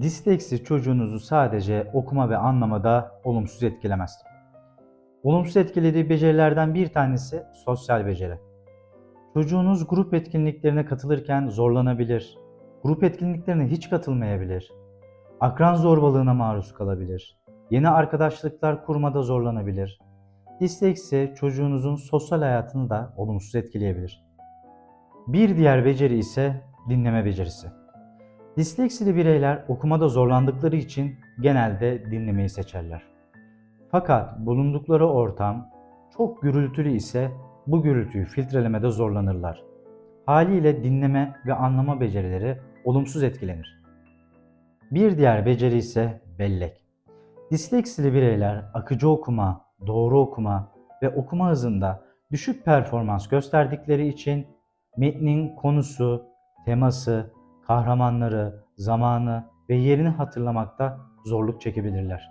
Disleksi çocuğunuzu sadece okuma ve anlamada olumsuz etkilemez. Olumsuz etkilediği becerilerden bir tanesi sosyal beceri. Çocuğunuz grup etkinliklerine katılırken zorlanabilir, grup etkinliklerine hiç katılmayabilir, akran zorbalığına maruz kalabilir, yeni arkadaşlıklar kurmada zorlanabilir. Disleksi çocuğunuzun sosyal hayatını da olumsuz etkileyebilir. Bir diğer beceri ise dinleme becerisi. Disleksili bireyler okumada zorlandıkları için genelde dinlemeyi seçerler. Fakat bulundukları ortam çok gürültülü ise bu gürültüyü filtrelemede zorlanırlar. Haliyle dinleme ve anlama becerileri olumsuz etkilenir. Bir diğer beceri ise bellek. Disleksili bireyler akıcı okuma, doğru okuma ve okuma hızında düşük performans gösterdikleri için metnin konusu, teması, kahramanları, zamanı ve yerini hatırlamakta zorluk çekebilirler.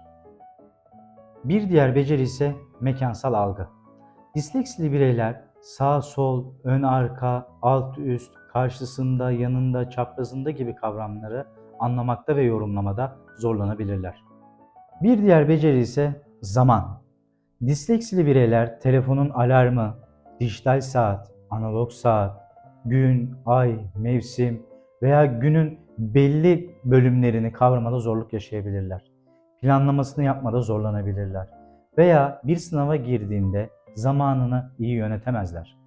Bir diğer beceri ise mekansal algı. Disleksili bireyler sağ sol, ön arka, alt üst, karşısında, yanında, çaprazında gibi kavramları anlamakta ve yorumlamada zorlanabilirler. Bir diğer beceri ise zaman. Disleksili bireyler telefonun alarmı, dijital saat, analog saat, gün, ay, mevsim veya günün belli bölümlerini kavramada zorluk yaşayabilirler. Planlamasını yapmada zorlanabilirler veya bir sınava girdiğinde zamanını iyi yönetemezler.